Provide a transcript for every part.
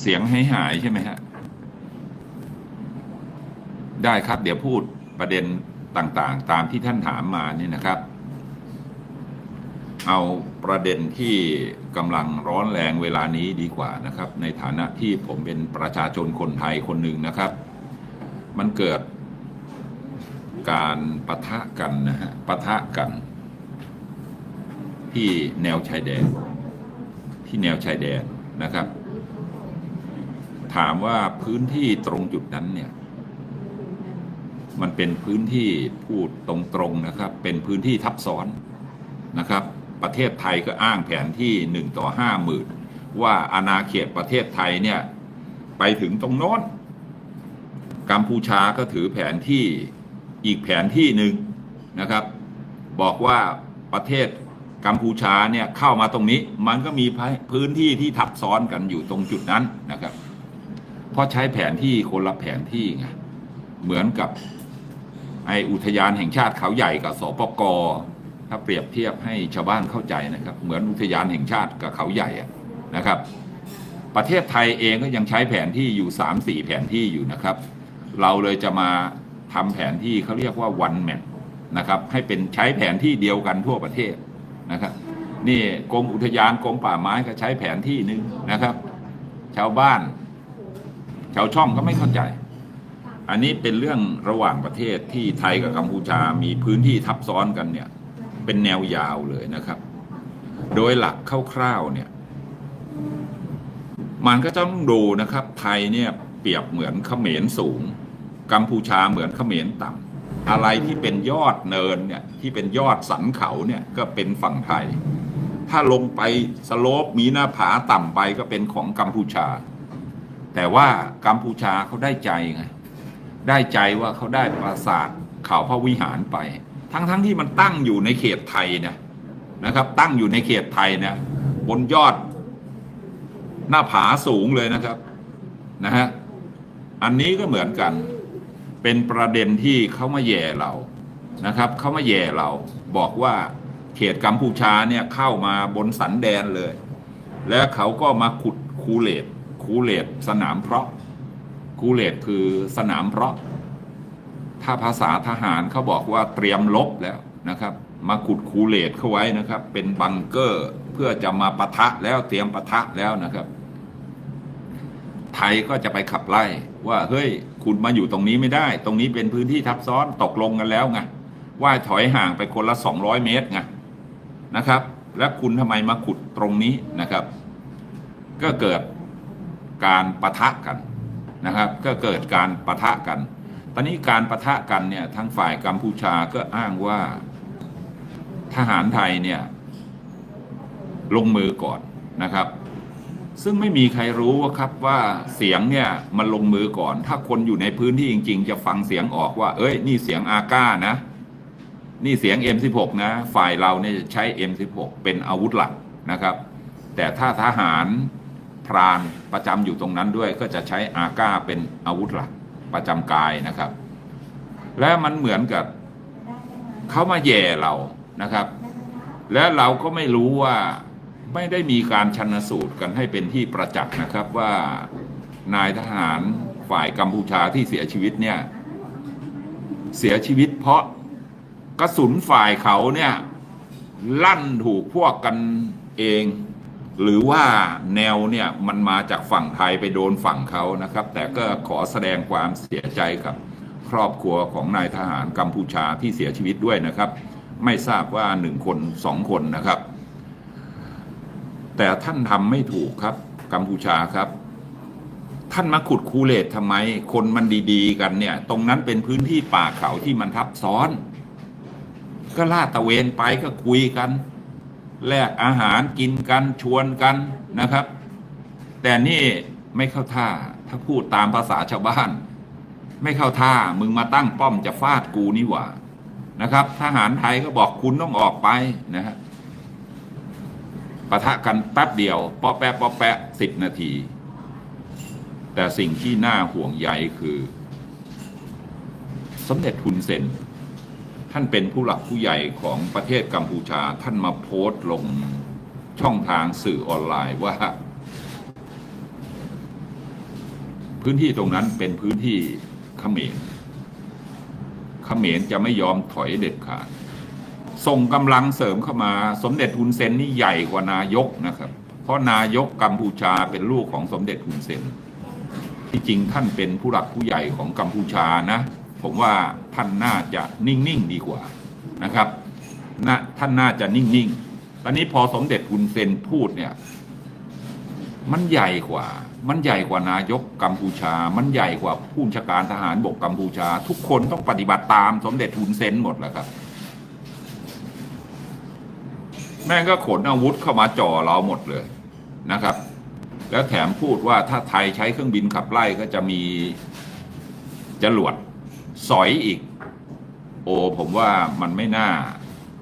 เสียงให้หายใช่ไหมฮะ ได้ครับ เดี๋ยวพูดประเด็นต่างๆ ตามที่ท่านถามมานี่นะครับ เอาประเด็นที่กำลังร้อนแรงเวลานี้ดีกว่านะครับ ในฐานะที่ผมเป็นประชาชนคนไทยคนหนึ่งนะครับ มันเกิดการปะทะกันนะฮะปะทะกัน ที่แนวชายแดน ที่แนวชายแดนนะครับ ถามว่าพื้นที่ตรงจุดนั้นเนี่ย มันเป็นพื้นที่พูดตรงๆนะครับ เป็นพื้นที่ทับซ้อนนะครับ ประเทศไทยก็อ้างแผนที่หนึ่งต่อห้าหมื่นว่าอาณาเขตประเทศไทยเนี่ย ไปถึงตรงโน้นกัมพูชาก็ถือแผนที่อีกแผนที่หนึ่งนะครับ บอกว่าประเทศกัมพูชาเนี่ยเข้ามาตรงนี้ มันก็มีพื้นที่ที่ทับซ้อนกันอยู่ตรงจุดนั้นนะครับ เพราะใช้แผนที่คนละแผนที่ไงเหมือนกับไออุทยานแห่งชาติเขาใหญ่กับสปกถ้าเปรียบเทียบให้ชาวบ้านเข้าใจนะครับ เหมือนอุทยานแห่งชาติกับเขาใหญ่นะครับ ประเทศไทยเองก็ยังใช้แผนที่อยู่สามสี่แผนที่อยู่นะครับ เราเลยจะมาทำแผนที่เขาเรียกว่า one map นะครับ ให้เป็นใช้แผนที่เดียวกันทั่วประเทศนะครับ นี่กรมอุทยานกรมป่าไม้ก็ใช้แผนที่หนึ่งนะครับ ชาวบ้าน ชาวช่องก็ไม่เข้าใจ อันนี้เป็นเรื่องระหว่างประเทศที่ไทยกับกัมพูชามีพื้นที่ทับซ้อนกันเนี่ย เป็นแนวยาวเลยนะครับ โดยหลักคร่าวๆเนี่ย มันก็ต้องดูนะครับ ไทยเนี่ยเปรียบเหมือนเขมรสูง กัมพูชาเหมือนเขมรต่ำอะไรที่เป็นยอดเนินเนี่ยที่เป็นยอดสันเขาเนี่ยก็เป็นฝั่งไทย ถ้าลงไปสโลปมีหน้าผาต่ำไปก็เป็นของกัมพูชา แต่ว่ากัมพูชาเขาได้ใจไงได้ใจว่าเขาได้ปราสาทเขาพระวิหารไป ทั้งๆทที่มันตั้งอยู่ในเขตไทยนะนะครับ ตั้งอยู่ในเขตไทยเนี่ยบนยอดหน้าผาสูงเลยนะครับนะฮะอันนี้ก็เหมือนกัน เป็นประเด็นที่เขามาแย่เรานะครับเขามาแย่เราบอกว่าเขตกัมพูชาเนี่ยเข้ามาบนสันแดนเลย แล้วเขาก็มาขุดคูเลต คูเลตสนามเพราะคูเลตคือสนามเพราะ ถ้าภาษาทหารเขาบอกว่าเตรียมลบแล้วนะครับ มาขุดคูเลตเข้าไว้นะครับ เป็นบังเกอร์เพื่อจะมาปะทะแล้วเตรียมปะทะแล้วนะครับ ไทยก็จะไปขับไล่ว่าเฮ้ยคุณมาอยู่ตรงนี้ไม่ได้ ตรงนี้เป็นพื้นที่ทับซ้อนตกลงกันแล้วไงว่าถอยห่างไปคนละสองร้อยเมตรไงนะครับ และคุณทำไมมาขุดตรงนี้นะครับ ก็เกิด การปะทะกันนะครับ ก็เกิดการปะทะกัน ตอนนี้การปะทะกันเนี่ยทางฝ่ายกัมพูชาก็อ้างว่าทหารไทยเนี่ยลงมือก่อนนะครับ ซึ่งไม่มีใครรู้ว่าครับว่าเสียงเนี่ยมันลงมือก่อน ถ้าคนอยู่ในพื้นที่จริง ๆ จะฟังเสียงออกว่า เอ้ย นี่เสียงอาก้านะ นี่เสียง M16 นะ ฝ่ายเราเนี่ยจะใช้ M16 เป็นอาวุธหลักนะครับ แต่ถ้าทหาร พรานประจำอยู่ตรงนั้นด้วยก็จะใช้อาก้าเป็นอาวุธหลักประจำกายนะครับ และมันเหมือนกับเขามาแย่เรานะครับ และเราก็ไม่รู้ว่าไม่ได้มีการชันสูตรกันให้เป็นที่ประจักษ์นะครับว่านายทหารฝ่ายกัมพูชาที่เสียชีวิตเนี่ยเสียชีวิตเพราะกระสุนฝ่ายเขาเนี่ยลั่นถูกพวกกันเอง หรือว่าแนวเนี่ยมันมาจากฝั่งไทยไปโดนฝั่งเขานะครับ แต่ก็ขอแสดงความเสียใจกับครอบครัวของนายทหารกัมพูชาที่เสียชีวิตด้วยนะครับ ไม่ทราบว่าหนึ่งคนสองคนนะครับ แต่ท่านทำไม่ถูกครับกัมพูชาครับ ท่านมาขุดคูเลตทำไม คนมันดีๆ กันเนี่ย ตรงนั้นเป็นพื้นที่ป่าเขาที่มันทับซ้อน ก็ลาดตะเวนไปก็คุยกัน แลกอาหารกินกันชวนกันนะครับ แต่นี่ไม่เข้าท่าถ้าพูดตามภาษาชาวบ้าน ไม่เข้าท่ามึงมาตั้งป้อมจะฟาดกูนี่หว่านะครับ ทหารไทยก็บอกคุณต้องออกไปนะฮะปะทะกันแป๊บเดียวปอแปะปอแปะสิบนาที แต่สิ่งที่น่าห่วงใยคือ สมเด็จทุนเซน ท่านเป็นผู้หลักผู้ใหญ่ของประเทศกัมพูชา ท่านมาโพสต์ลงช่องทางสื่อออนไลน์ว่า พื้นที่ตรงนั้นเป็นพื้นที่เขมรเขมรจะไม่ยอมถอยเด็ดขาด ส่งกำลังเสริมเข้ามา สมเด็จฮุนเซนนี่ใหญ่กว่านายกนะครับ เพราะนายกกัมพูชาเป็นลูกของสมเด็จฮุนเซนที่จริงท่านเป็นผู้หลักผู้ใหญ่ของกัมพูชานะ ผมว่าท่านน่าจะนิ่ง ๆ ดีกว่านะครับนะท่านน่าจะนิ่ง ๆ ตอนนี้พอสมเด็จฮุนเซนพูดเนี่ย มันใหญ่กว่า มันใหญ่กว่านายกกัมพูชา มันใหญ่กว่าผู้บัญชาการทหารบกกัมพูชา ทุกคนต้องปฏิบัติตามสมเด็จฮุนเซนหมดแหล้วครับ แม่งก็ขนอาวุธเข้ามาจ่อเราหมดเลยนะครับ แล้วแถมพูดว่าถ้าไทยใช้เครื่องบินขับไล่ก็จะมีจรวด สอยอีก โอ้ผมว่ามันไม่น่า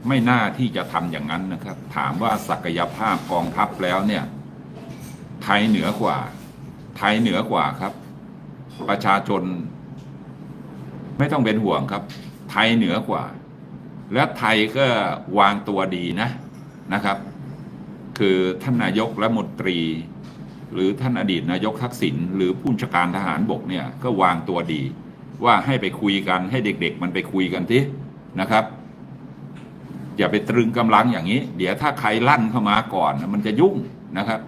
ไม่น่าที่จะทำอย่างนั้นนะครับ ถามว่าศักยภาพกองทัพแล้วเนี่ย ไทยเหนือกว่า ไทยเหนือกว่าครับ ประชาชน ไม่ต้องเป็นห่วงครับ ไทยเหนือกว่า และไทยก็วางตัวดีนะนะครับ คือท่านนายกและมนตรี หรือท่านอดีตนายกทักษิณหรือผู้บัญชาการทหารบกเนี่ยก็วางตัวดี ว่าให้ไปคุยกันให้เด็ก ๆ มันไปคุยกันทีนะครับ อย่าไปตรึงกำลังอย่างนี้ เดี๋ยวถ้าใครลั่นเข้ามาก่อนมันจะยุ่งนะครับ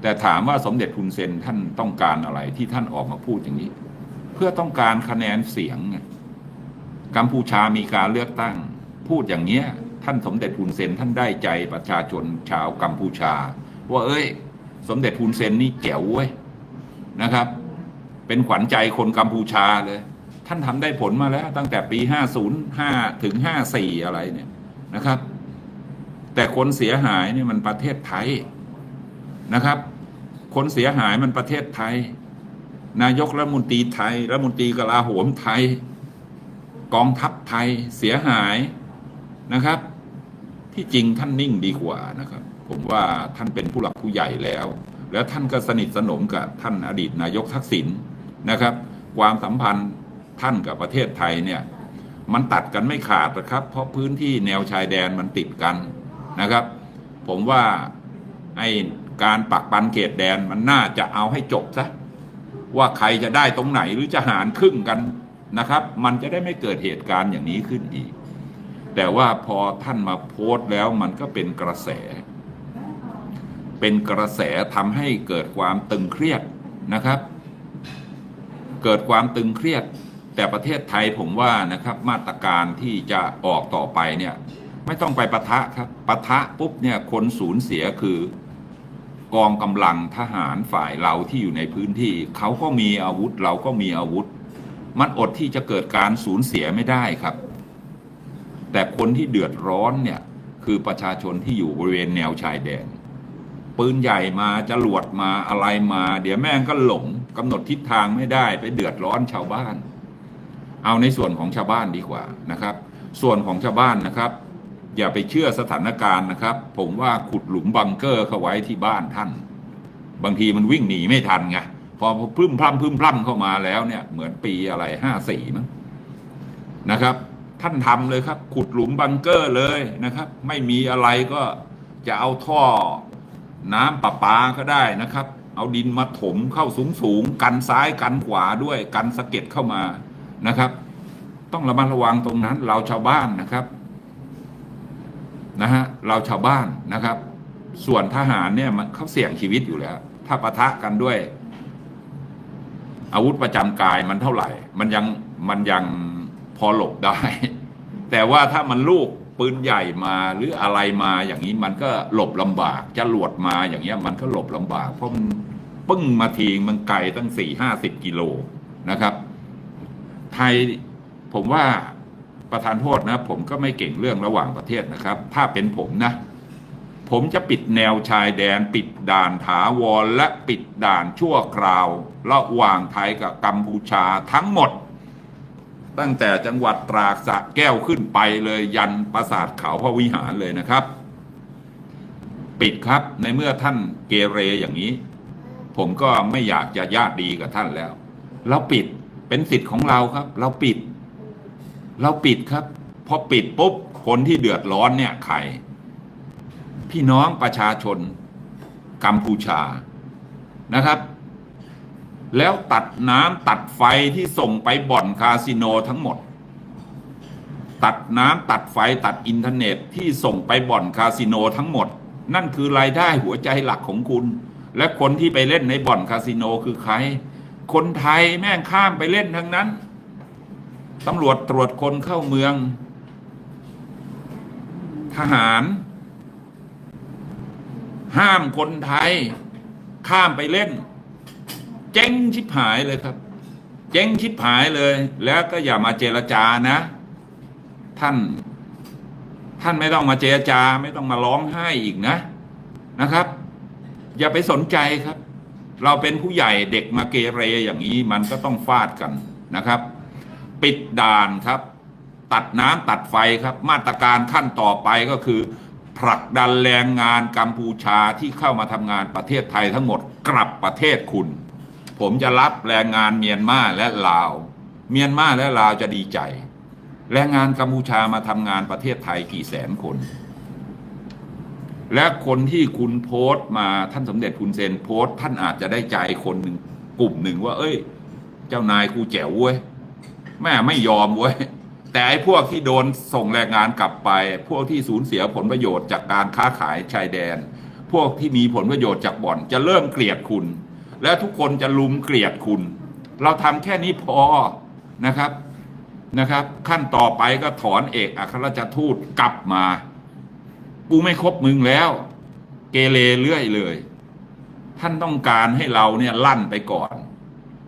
แต่ถามว่าสมเด็จทุนเซนท่านต้องการอะไรที่ท่านออกมาพูดอย่างนี้ เพื่อต้องการคะแนนเสียงกัมพูชามีการเลือกตั้ง พูดอย่างเนี้ย ท่านสมเด็จทุนเซนท่านได้ใจประชาชนชาวกัมพูชา ว่าเอ้ย สมเด็จทุนเซนนี่แจ๋วเว้ยนะครับ เป็นขวัญใจคนกัมพูชาเลย ท่านทำได้ผลมาแล้ว ตั้งแต่ปี 505 ถึง 54 อะไรเนี่ยนะครับ แต่คนเสียหายเนี่ยมันประเทศไทยนะครับ คนเสียหายมันประเทศไทย นายกรัฐมนตรีไทยรัฐมนตรีกลาโหมไทย กองทัพไทยเสียหายนะครับ ที่จริงท่านนิ่งดีกว่านะครับ ผมว่าท่านเป็นผู้หลักผู้ใหญ่แล้ว แล้วท่านก็สนิทสนมกับท่านอดีตนายกทักษิณ นะครับ ความสัมพันธ์ท่านกับประเทศไทยเนี่ยมันตัดกันไม่ขาดนะครับ เพราะพื้นที่แนวชายแดนมันติดกันนะครับ ผมว่าไอการปักปันเขตแดนมันน่าจะเอาให้จบซะว่าใครจะได้ตรงไหนหรือจะหารครึ่งกันนะครับ มันจะได้ไม่เกิดเหตุการณ์อย่างนี้ขึ้นอีก แต่ว่าพอท่านมาโพสต์แล้วมันก็เป็นกระแส เป็นกระแสทำให้เกิดความตึงเครียดนะครับ เกิดความตึงเครียด แต่ประเทศไทยผมว่านะครับมาตรการที่จะออกต่อไปเนี่ยไม่ต้องไปปะทะครับปะทะปุ๊บเนี่ยคนสูญเสียคือกองกำลังทหารฝ่ายเราที่อยู่ในพื้นที่เขาก็มีอาวุธเราก็มีอาวุธ มันอดที่จะเกิดการสูญเสียไม่ได้ครับ แต่คนที่เดือดร้อนเนี่ยคือประชาชนที่อยู่บริเวณแนวชายแดน ปืนใหญ่มาจรวดมาอะไรมา เดี๋ยวแม่งก็หลง กำหนดทิศทางไม่ได้ไปเดือดร้อนชาวบ้าน เอาในส่วนของชาวบ้านดีกว่านะครับ ส่วนของชาวบ้านนะครับ อย่าไปเชื่อสถานการณ์นะครับ ผมว่าขุดหลุมบังเกอร์เข้าไว้ที่บ้านท่าน บางทีมันวิ่งหนีไม่ทันไงพอพึ่มพล่ำพึ่มพล่ำเข้ามาแล้วเนี่ยเหมือนปีอะไรห้าสี่มั้งนะครับ ท่านทำเลยครับ ขุดหลุมบังเกอร์เลยนะครับ ไม่มีอะไรก็จะเอาท่อน้ำประปาก็ได้นะครับ เอาดินมาถมเข้าสูงสูงๆกันซ้ายกันขวาด้วยกันสะเก็ดเข้ามานะครับ ต้องระมัดระวังตรงนั้น เราชาวบ้านนะครับนะฮะเราชาวบ้านนะครับ ส่วนทหารเนี่ยมันเขาเสี่ยงชีวิตอยู่แล้ว ถ้าปะทะกันด้วย อาวุธประจำกายมันเท่าไหร่ มันยังมันยังพอหลบได้ แต่ว่าถ้ามันลูก ปืนใหญ่มาหรืออะไรมาอย่างนี้มันก็หลบลำบากจะหลวดมาอย่างเงี้ยมันก็หลบลำบาก เพราะมันปึ้งมาทีมันไกลตั้งสี่ห้าสิบกิโลนะครับ ไทยผมว่าประธานโทษนะ ผมก็ไม่เก่งเรื่องระหว่างประเทศนะครับ ถ้าเป็นผมนะ ผมจะปิดแนวชายแดน ปิดด่านถาวรและปิดด่านชั่วคราว ระหว่างไทยกับกัมพูชาทั้งหมด ตั้งแต่จังหวัดตราสะแก้วขึ้นไปเลยยันปราสาทเขาพระวิหารเลยนะครับ ปิดครับในเมื่อท่านเกเรอย่างนี้ ผมก็ไม่อยากจะญาติดีกับท่านแล้ว เราปิดเป็นสิทธิ์ของเราครับ เราปิด เราปิดครับพอปิดปุ๊บคนที่เดือดร้อนเนี่ยใครพี่น้องประชาชนกัมพูชานะครับ แล้วตัดน้ำตัดไฟที่ส่งไปบ่อนคาสิโนทั้งหมด ตัดน้ำตัดไฟตัดอินเทอร์เน็ตที่ส่งไปบ่อนคาสิโนทั้งหมด นั่นคือรายได้หัวใจหลักของคุณ และคนที่ไปเล่นในบ่อนคาสิโนคือใคร คนไทยแม่งข้ามไปเล่นทั้งนั้นตำรวจตรวจคนเข้าเมือง ทหาร ห้ามคนไทย ข้ามไปเล่น เจ๊งชิบหายเลยครับ เจ๊งชิบหายเลย แล้วก็อย่ามาเจรจานะ ท่าน ท่านไม่ต้องมาเจรจา ไม่ต้องมาร้องไห้อีกนะนะครับ อย่าไปสนใจครับ เราเป็นผู้ใหญ่เด็กมาเกเรอย่างนี้มันก็ต้องฟาดกันนะครับ ปิดด่านครับ ตัดน้ำตัดไฟครับ มาตรการขั้นต่อไปก็คือผลักดันแรงงานกัมพูชาที่เข้ามาทำงานประเทศไทยทั้งหมดกลับประเทศคุณ ผมจะรับแรงงานเมียนมาและลาว เมียนมาและลาวจะดีใจ แรงงานกัมพูชามาทำงานประเทศไทยกี่แสนคน และคนที่คุณโพสต์มาท่านสมเด็จคุณเซนโพสต์ ท่านอาจจะได้ใจคนหนึ่งกลุ่มหนึ่งว่า เอ้ย เจ้านายกูแจ๋วเว้ยแม่ไม่ยอมเว้ยแต่ไอ้พวกที่โดนส่งแรงงานกลับไป พวกที่สูญเสียผลประโยชน์จากการค้าขายชายแดน พวกที่มีผลประโยชน์จากบ่อนจะเริ่มเกลียดคุณ และทุกคนจะลุมเกลียดคุณ เราทำแค่นี้พอนะครับนะครับ ขั้นต่อไปก็ถอนเอกอัครราชทูตกลับมา กูไม่คบมึงแล้ว เกเรเรื่อยเลย ท่านต้องการให้เราเนี่ยลั่นไปก่อน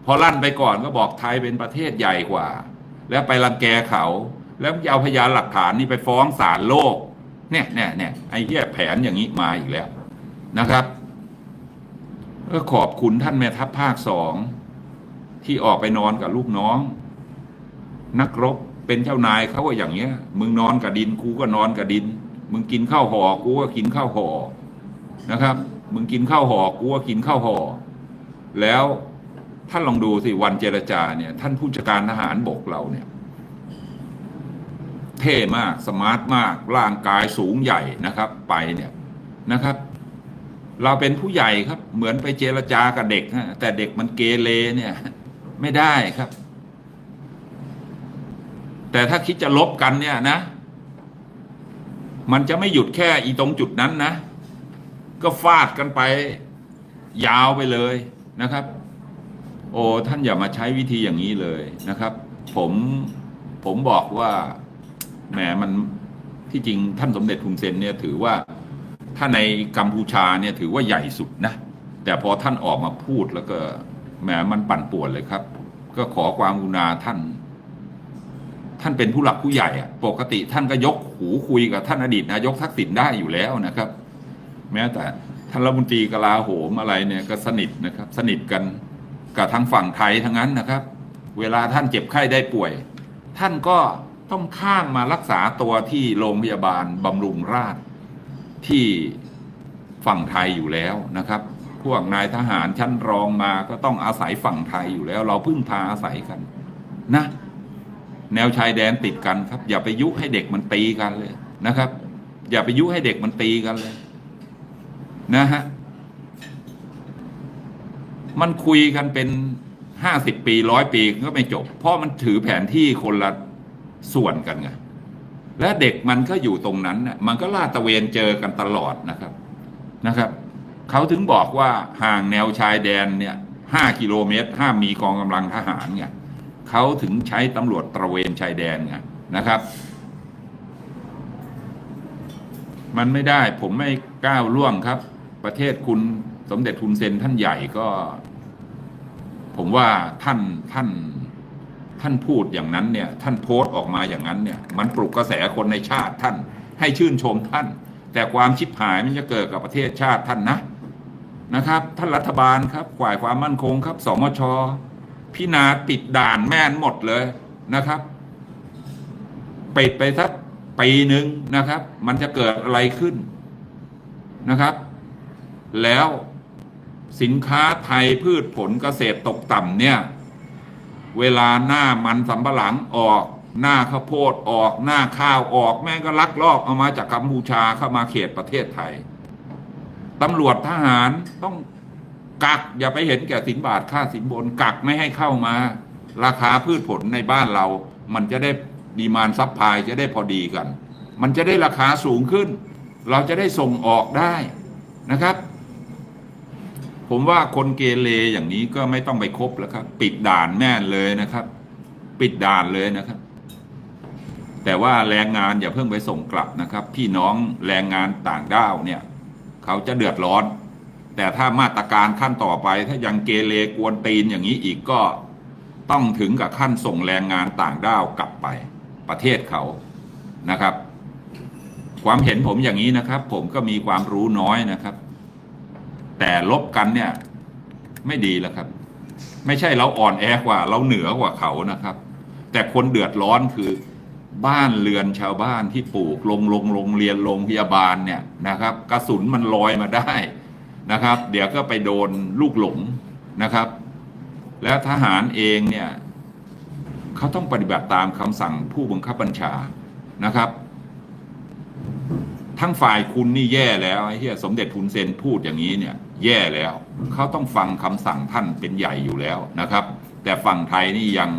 พอลั่นไปก่อนก็บอกไทยเป็นประเทศใหญ่กว่า แล้วไปรังแกเขา แล้วจะเอาพยานหลักฐานนี่ไปฟ้องศาลโลก เนี่ยเนี่ยเนี่ยไอ้เหี้ยแผนอย่างนี้มาอีกแล้วนะครับ ก็ขอบคุณท่านแม่ทัพภาคสองที่ออกไปนอนกับลูกน้อง นักรบเป็นเจ้านายเขาก็อย่างเงี้ย มึงนอนกับดินกูก็นอนกับดิน มึงกินข้าวห่อกูก็กินข้าวห่อนะครับ มึงกินข้าวห่อกูก็กินข้าวห่อแล้วท่านลองดูสิวันเจรจาเนี่ย ท่านผู้จัดการทหารบกเราเนี่ย เท่มากสมาร์ทมากร่างกายสูงใหญ่นะครับ ไปเนี่ยนะครับ เราเป็นผู้ใหญ่ครับ เหมือนไปเจรจากับเด็กฮะแต่เด็กมันเกเรเนี่ย ไม่ได้ครับ แต่ถ้าคิดจะลบกันเนี่ยนะ มันจะไม่หยุดแค่อีตรงจุดนั้นนะ ก็ฟาดกันไปยาวไปเลยนะครับ โอ้ท่านอย่ามาใช้วิธีอย่างนี้เลยนะครับ ผมผมบอกว่าแหมมันที่จริงท่านสมเด็จทุนเซนเนี่ยถือว่า ถ้าในกัมพูชาเนี่ยถือว่าใหญ่สุดนะ แต่พอท่านออกมาพูดแล้วก็แหมมันปั่นป่วนเลยครับ ก็ขอความกรุณาท่าน ท่านเป็นผู้หลักผู้ใหญ่อะปกติท่านก็ยกหูคุยกับท่านอดีตนายกทักษิณได้อยู่แล้วนะครับ แม้แต่ท่านรัฐมนตรีกลาโหมอะไรเนี่ยก็สนิทนะครับ สนิทกันกับทางฝั่งไทยทั้งนั้นนะครับ เวลาท่านเจ็บไข้ได้ป่วย ท่านก็ต้องข้ามมารักษาตัวที่โรงพยาบาลบำรุงราษฎร์ ที่ฝั่งไทยอยู่แล้วนะครับ พวกนายทหารชั้นรองมาก็ต้องอาศัยฝั่งไทยอยู่แล้ว เราพึ่งพาอาศัยกัน นะ แนวชายแดนติดกันครับ อย่าไปยุให้เด็กมันตีกันเลยนะครับ อย่าไปยุให้เด็กมันตีกันเลย นะฮะมันคุยกันเป็นห้าสิบปีร้อยปีก็ไม่จบ เพราะมันถือแผนที่คนละส่วนกันไง และเด็กมันก็อยู่ตรงนั้นน่ะมันก็ลาดตระเวนเจอกันตลอดนะครับนะครับเขาถึงบอกว่าห่างแนวชายแดนเนี่ยห้ากิโลเมตรห้ามมีกองกำลังทหารไงเขาถึงใช้ตำรวจตระเวนชายแดนไงนะครับ มันไม่ได้ผมไม่ก้าวล่วงครับ ประเทศคุณสมเด็จทุนเซนท่านใหญ่ก็ ผมว่าท่านท่าน ท่านพูดอย่างนั้นเนี่ยท่านโพสต์ออกมาอย่างนั้นเนี่ยมันปลุกกระแสคนในชาติท่านให้ชื่นชมท่าน แต่ความชิบหายมันจะเกิดกับประเทศชาติท่านนะนะครับ ท่านรัฐบาลครับฝ่ายความมั่นคงครับสมชพินาปิดด่านแม่นหมดเลยนะครับปิดไปสักปีหนึ่งนะครับ มันจะเกิดอะไรขึ้นนะครับ แล้วสินค้าไทยพืชผลเกษตรตกต่ำเนี่ย เวลาหน้ามันสำปะหลังออก หน้าข้าวโพดออก หน้าข้าวออก แม่งก็ลักลอบเอามาจากกัมพูชาเข้ามาเขตประเทศไทยตำรวจทหารต้องกักอย่าไปเห็นแก่สินบาทค่าสินบนกักไม่ให้เข้ามา ราคาพืชผลในบ้านเรา มันจะได้ดีมานซับพายจะได้พอดีกัน มันจะได้ราคาสูงขึ้น เราจะได้ส่งออกได้นะครับ ผมว่าคนเกเรอย่างนี้ก็ไม่ต้องไปคบแล้วครับ ปิดด่านแม่นเลยนะครับ ปิดด่านเลยนะครับ แต่ว่าแรงงานอย่าเพิ่งไปส่งกลับนะครับ พี่น้องแรงงานต่างด้าวเนี่ย เขาจะเดือดร้อน แต่ถ้ามาตรการขั้นต่อไป ถ้ายังเกเรกวนตีนอย่างนี้อีกก็ต้องถึงกับขั้นส่งแรงงานต่างด้าวกลับไปประเทศเขานะครับ ความเห็นผมอย่างนี้นะครับ ผมก็มีความรู้น้อยนะครับ แต่ลบกันเนี่ย ไม่ดีแล้วครับ ไม่ใช่เราอ่อนแอกว่า เราเหนือกว่าเขานะครับ แต่คนเดือดร้อนคือบ้านเรือนชาวบ้านที่ปลูกลงลงโรงเรียนโรงพยาบาลเนี่ยนะครับ กระสุนมันลอยมาได้นะครับ เดี๋ยวก็ไปโดนลูกหลงนะครับ แล้วทหารเองเนี่ยเขาต้องปฏิบัติตามคำสั่งผู้บังคับบัญชานะครับ ทั้งฝ่ายคุณนี่แย่แล้วไอ้เหี้ยสมเด็จทุนเซนพูดอย่างนี้เนี่ย แย่แล้ว เขาต้องฟังคำสั่งท่านเป็นใหญ่อยู่แล้วนะครับ แต่ฝั่งไทยนี่ยัง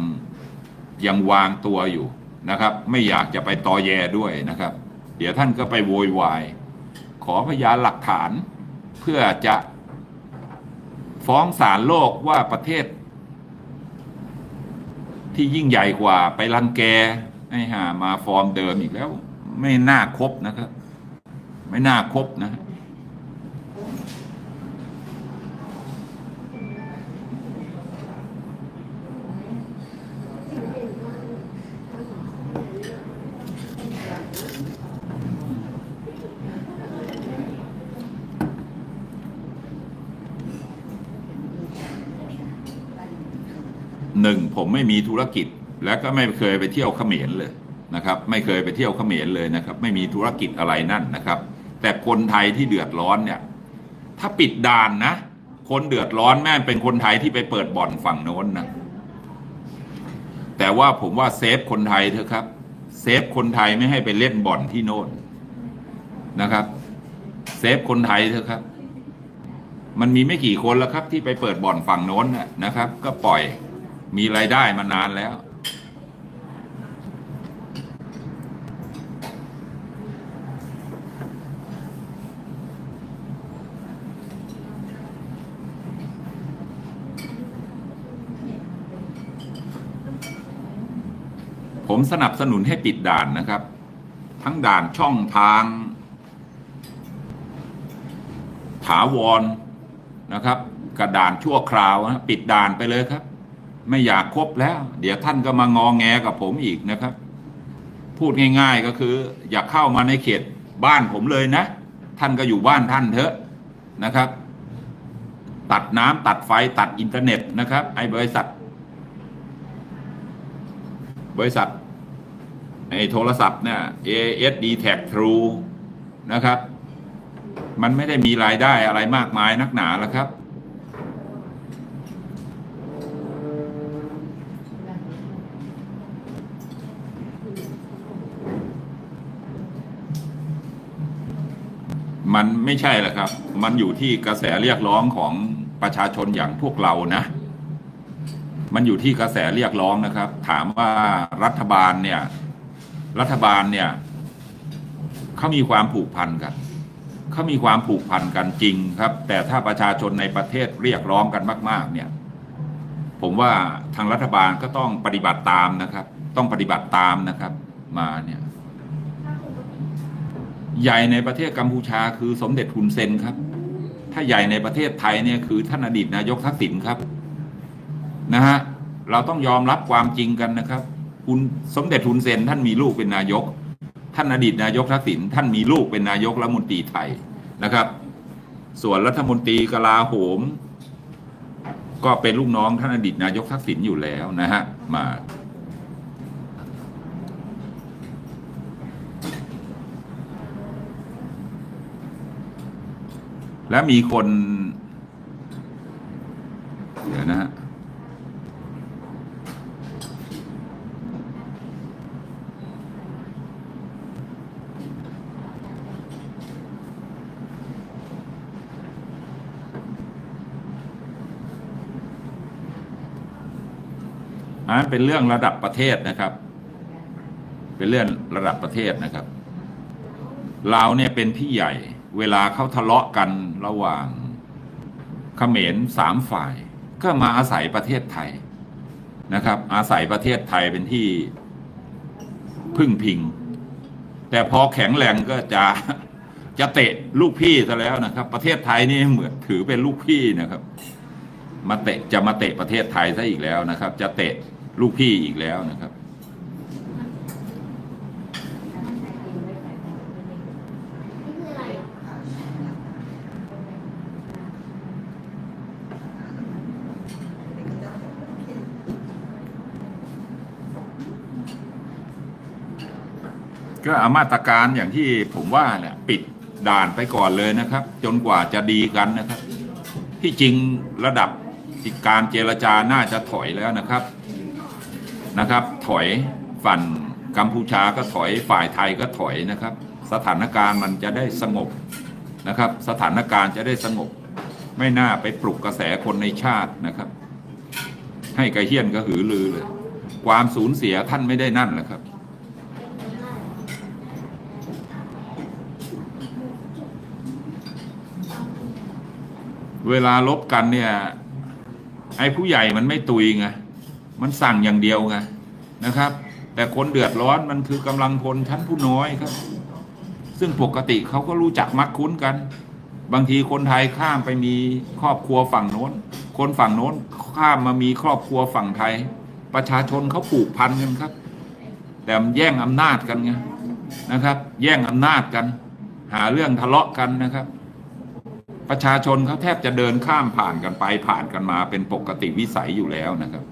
ยังวางตัวอยู่นะครับ ไม่อยากจะไปตอแยด้วยนะครับ เดี๋ยวท่านก็ไปโวยวาย ขอพยานหลักฐานเพื่อจะฟ้องศาลโลกว่าประเทศ ที่ยิ่งใหญ่กว่าไปรังแกให้หามาฟอร์มเดิมอีกแล้ว ไม่น่าครบนะครับ ไม่น่าครบนะ หนึ่งผ มีธุรกิจ แล้วก็ไม่เคยไปเที่ยวเขมรเลยนะครับ ไม่เคยไปเที่ยวเขมรเลยนะครับ ไม่มีธุรกิจอะไรนั่นนะครับ แต่คนไทยที่เดือดร้อนเนี่ย ถ้าปิดด่านนะ คนเดือดร้อนแม่เป็นคนไทยที่ไปเปิดบ่อนฝั่งโน้นนะแต่ว่าผมว่าเซฟคนไทยเถอะครับ เซฟคนไทยไม่ให้ไปเล่นบ่อนที่โน้นนะครับ เซฟคนไทยเถอะครับ มันมีไม่กี่คนแล้วครับ ที่ไปเปิดบ่อนฝั่งโน้นนะครับ ก็ปล่อย มีรายได้มานานแล้ว ผมสนับสนุนให้ปิดด่านนะครับ ทั้งด่านช่องทาง ถาวรนะครับ กระด่านชั่วคราวนะปิดด่านไปเลยครับ ไม่อยากคบแล้ว เดี๋ยวท่านก็มางองแงกับผมอีกนะครับ พูดง่าย ๆก็คือ อย่าเข้ามาในเขตบ้านผมเลยนะ ท่านก็อยู่บ้านท่านเถอะนะครับ ตัดน้ำตัดไฟตัดอินเทอร์เน็ตนะครับ ไอ้บริษัท บริษัทไอ้โทรศัพท์เนี่ย ASD Tag True นะครับ มันไม่ได้มีรายได้อะไรมากมายนักหนาแล้วครับ มันไม่ใช่แหละครับ มันอยู่ที่กระแสเรียกร้องของประชาชนอย่างพวกเรานะ มันอยู่ที่กระแสเรียกร้องนะครับ ถามว่ารัฐบาลเนี่ย รัฐบาลเนี่ยเขามีความผูกพันกันเขามีความผูกพันกันจริงครับ แต่ถ้าประชาชนในประเทศเรียกร้องกันมาก ๆ เนี่ย ผมว่าทางรัฐบาลก็ต้องปฏิบัติตามนะครับ ต้องปฏิบัติตามนะครับ มาเนี่ย ใหญ่ในประเทศกัมพูชาคือสมเด็จฮุนเซนครับ ถ้าใหญ่ในประเทศไทยเนี่ยคือท่านอดีตนายกทักษิณครับนะฮะเราต้องยอมรับความจริงกันนะครับ คุณสมเด็จฮุนเซนท่านมีลูกเป็นนายก ท่านอดีตนายกทักษิณท่านมีลูกเป็นนายกรัฐมนตรีไทยนะครับ ส่วนรัฐมนตรีกลาโหม ก็เป็นลูกน้องท่านอดีตนายกทักษิณอยู่แล้วนะฮะมา และมีคน เดี๋ยวนะฮะอันนเป็นเรื่องระดับประเทศนะครับ เป็นเรื่องระดับประเทศนะครับ เราเนี่ยเป็นพี่ใหญ่ เวลาเขาทะเลาะกันระหว่างเขมรสามฝ่าย ก็มาอาศัยประเทศไทยนะครับ อาศัยประเทศไทยเป็นที่พึ่งพิง แต่พอแข็งแรงก็จะจะเตะลูกพี่ซะแล้วนะครับ ประเทศไทยนี่เหมือนถือเป็นลูกพี่นะครับ มาเตะจะมาเตะประเทศไทยซะอีกแล้วนะครับ จะเตะลูกพี่อีกแล้วนะครับ ก็เอามาตรการอย่างที่ผมว่าเนี่ยปิดด่านไปก่อนเลยนะครับ จนกว่าจะดีกันนะครับ ที่จริงระดับการเจรจาน่าจะถอยแล้วนะครับนะครับ ถอยฝั่งกัมพูชาก็ถอยฝ่ายไทยก็ถอยนะครับ สถานการณ์มันจะได้สงบนะครับ สถานการณ์จะได้สงบ ไม่น่าไปปลุกกระแสคนในชาตินะครับ ให้กระเฮี้ยนกระหือรือเลย ความสูญเสียท่านไม่ได้นั่นแหละครับ เวลาลบกันเนี่ย ไอ้ผู้ใหญ่มันไม่ตุยไงมันสั่งอย่างเดียวไงนะครับ แต่คนเดือดร้อนมันคือกำลังพลชั้นผู้น้อยครับ ซึ่งปกติเขาก็รู้จักมักคุ้นกัน บางทีคนไทยข้ามไปมีครอบครัวฝั่งโน้น คนฝั่งโน้นข้ามมามีครอบครัวฝั่งไทย ประชาชนเขาผูกพันกันครับ แต่มันแย่งอำนาจกันไงนะครับ แย่งอำนาจกัน หาเรื่องทะเลาะกันนะครับ ประชาชนเขาแทบจะเดินข้ามผ่านกันไปผ่านกันมาเป็นปกติวิสัยอยู่แล้วนะครับ